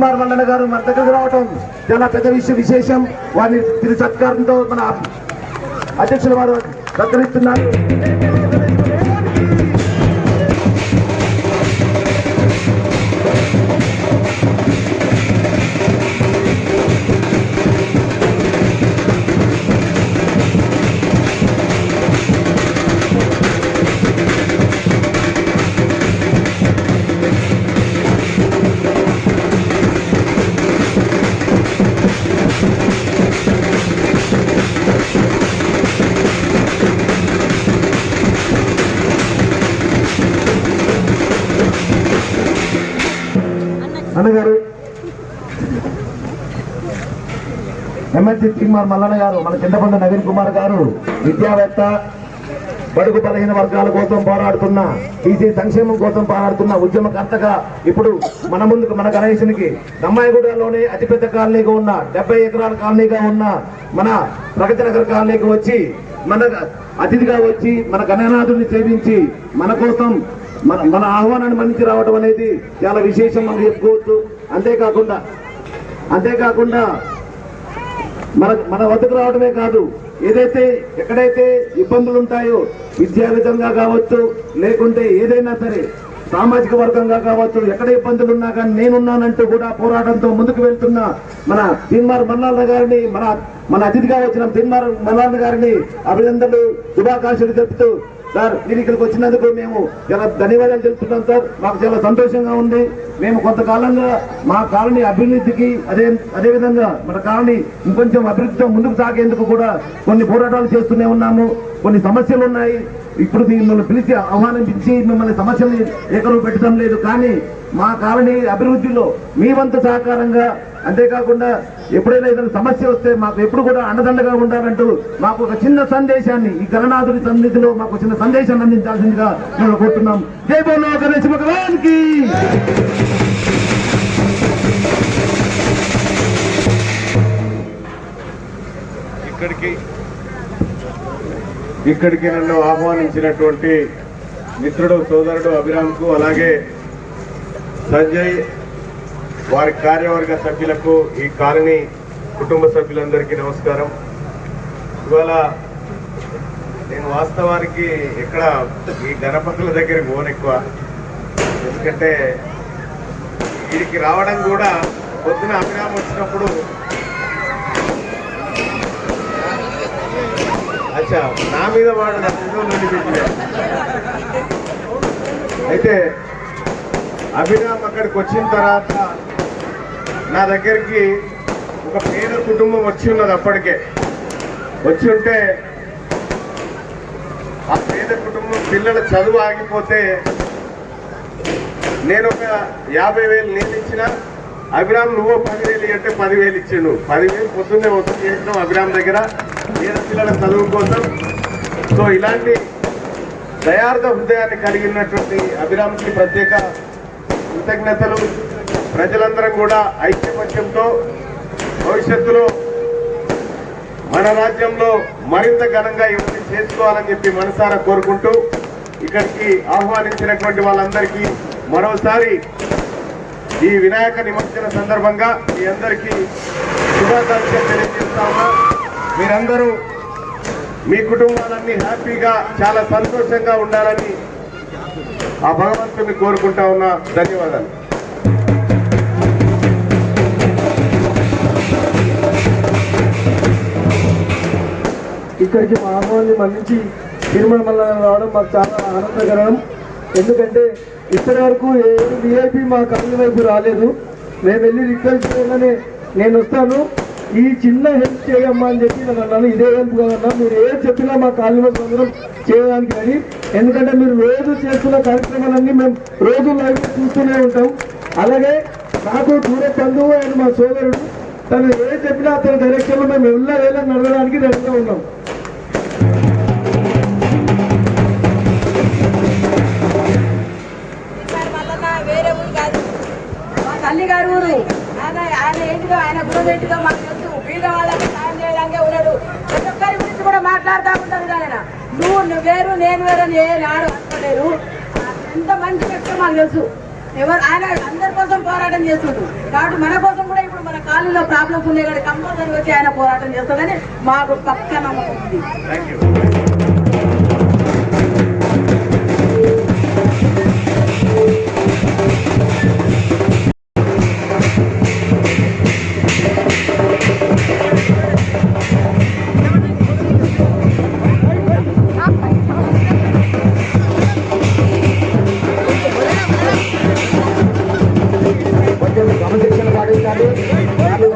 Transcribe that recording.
మల్లన్న గారు మన దగ్గరకు రావటం చాలా పెద్ద విషయం విశేషం. వారిని తిరు సత్కారంతో మన అధ్యక్షుల వారు సత్కరిస్తున్నారు అన్నగారు ఎమ్మెల్సీ తిమ్మార్ మల్లన్న గారు మన చింతపండు నవీన్ కుమార్ గారు విద్యావేత్త బడుగు బలహీన వర్గాల కోసం పోరాడుతున్న ఈసీ సంక్షేమం కోసం పోరాడుతున్న ఉద్యమకర్తగా ఇప్పుడు మన ముందుకు మన గణేశునికి దమ్మాయిగూడలోనే అతిపెద్ద కాలనీగా ఉన్న డెబ్బై ఎకరాల కాలనీగా ఉన్న మన ప్రగతి నగర్ కాలనీకి వచ్చి మన అతిథిగా వచ్చి మన గణనాథుడిని సేవించి మన కోసం మన మన ఆహ్వానాన్ని మన్నించి రావడం అనేది చాలా విశేషం మనం చెప్పుకోవచ్చు. అంతేకాకుండా అంతేకాకుండా మన మన వద్దకు రావడమే కాదు ఏదైతే ఎక్కడైతే ఇబ్బందులు ఉంటాయో విద్యా విధంగా కావచ్చు లేకుంటే ఏదైనా సరే సామాజిక వర్గంగా కావచ్చు ఎక్కడ ఇబ్బందులు ఉన్నా కానీ నేనున్నానంటూ కూడా పోరాటంతో ముందుకు వెళ్తున్న మన తిన్మార్ మల్లాన్న గారిని మన మన అతిథిగా వచ్చిన తిన్మార్ మల్లాన్న గారిని అభినందనలు శుభాకాంక్షలు చెప్తూ సార్ మీరు ఇక్కడికి వచ్చినందుకు మేము చాలా ధన్యవాదాలు తెలుపుతున్నాం సార్. మాకు చాలా సంతోషంగా ఉంది. మేము కొంతకాలంగా మా కాలనీ అభివృద్ధికి అదే అదేవిధంగా మన కాలనీ ఇంకొంచెం అభివృద్ధితో ముందుకు సాగేందుకు కూడా కొన్ని పోరాటాలు చేస్తూనే ఉన్నాము. కొన్ని సమస్యలు ఉన్నాయి. ఇప్పుడు మిమ్మల్ని పిలిచి ఆహ్వానించి మిమ్మల్ని సమస్యలు ఏకరూ పెట్టడం లేదు. కానీ మా కాలనీ అభివృద్ధిలో మీ వంతు సహకారంగా అంతేకాకుండా ఎప్పుడైనా ఏదైనా సమస్య వస్తే మాకు ఎప్పుడు కూడా అండదండగా ఉండాలంటూ మాకు ఒక చిన్న సందేశాన్ని ఈ గణనాథుడి సన్నిధిలో మాకు చిన్న సందేశాన్ని అందించాల్సిందిగా మేము కోరుతున్నాం. జై బోలో గణేష్ భగవాన్కి! ఇక్కడికి ఇక్కడికి నన్ను ఆహ్వానించినటువంటి మిత్రుడు సోదరుడు అభిరామ్కు అలాగే సంజయ్ వారి కార్యవర్గ సభ్యులకు ఈ కాలనీ కుటుంబ సభ్యులందరికీ నమస్కారం. ఇవాళ నేను వాస్తవానికి ఇక్కడ ఈ గణపతుల దగ్గరికి పోను ఎక్కువ. ఎందుకంటే వీడికి రావడం కూడా పొద్దున అభిరామ్ వచ్చినప్పుడు అచ్చా నా మీద వాడు నా అయితే అభిరామ్ అక్కడికి వచ్చిన తర్వాత నా దగ్గరికి ఒక పేద కుటుంబం వచ్చి ఉన్నది అప్పటికే. వచ్చి ఉంటే ఆ పేద కుటుంబం పిల్లల చదువు ఆగిపోతే నేను ఒక యాభై వేలు నేను ఇచ్చిన అభిరామ్ నువ్వు పదివేలు అంటే పదివేలు ఇచ్చిండు. పదివేలు పొద్దున్నే వసూలు చేసినాం అభిరామ్ దగ్గర పేద పిల్లల చదువు కోసం. సో ఇలాంటి దయార్థ హృదయాన్ని కలిగినటువంటి అభిరామ్కి ప్రత్యేక కృతజ్ఞతలు. ప్రజలందరం కూడా ఐక్యమత్యంతో భవిష్యత్తులో మన రాజ్యంలో మరింత ఘనంగా ఇవన్నీ చేసుకోవాలని చెప్పి మనసారా కోరుకుంటూ ఇక్కడికి ఆహ్వానించినటువంటి వాళ్ళందరికీ మరోసారి ఈ వినాయక నిమజ్జన సందర్భంగా మీ అందరికీ శుభాకాంక్షలు తెలియజేస్తామా. మీరందరూ మీ కుటుంబాలన్నీ హ్యాపీగా చాలా సంతోషంగా ఉండాలని ఆ భగవంతుని కోరుకుంటా ఉన్నా ధన్యవాదాలు. ఇక్కడికి మా అమ్మని మన్నించి తిరుమల మల్ల రావడం మాకు చాలా ఆనందకరం. ఎందుకంటే ఇప్పటి వరకు ఏ విఐపి మా కళ్ళ వైపు రాలేదు. మేము వెళ్ళి రిక్వెస్ట్ చేయగానే నేను వస్తాను. ఈ చిన్న హెల్ప్ చేయమ్మా అని చెప్పి నేను అన్నాను. ఇదే హెల్ప్ కాదన్నా మీరు ఏది చెప్పినా మా కాలనీ అందరం చేయడానికి కానీ ఎందుకంటే మీరు రోజు చేస్తున్న కార్యక్రమాలన్నీ మేము రోజు లైవ్ చూస్తూనే ఉంటాం. అలాగే నాకు దూర బంధువు ఆయన మా సోదరుడు తను ఏది చెప్పినా అతని డైరెక్షన్లో మేము వెళ్ళ వేళ నడవడానికి రెడీగా ఉన్నాం. మా తల్లి గారు ఊరు. ఆయన ఆయన ఏంటిదో ఆయన గురువు ఏంటిదో మాకు తెలుసు. వీళ్ళ వాళ్ళకి సాయం చేయడానికి ఉన్నాడు. ప్రతి ఒక్కరి గురించి కూడా మాట్లాడుతూ ఉంటాడు ఆయన. నువ్వు నువ్వు వేరు నేను వేరు అని ఏ నాడు అనుకోలేరు. ఎంత మంచి వ్యక్తి మాకు తెలుసు. ఎవరు ఆయన అందరి కోసం పోరాటం చేస్తుండు. కాబట్టి మన కోసం కూడా ఇప్పుడు మన కాలంలో ప్రాబ్లమ్స్ ఉన్నాయి. కానీ కంపల్సరీ వచ్చి ఆయన పోరాటం చేస్తుందని మాకు పక్క నమ్మకం ఉంది. Obrigado.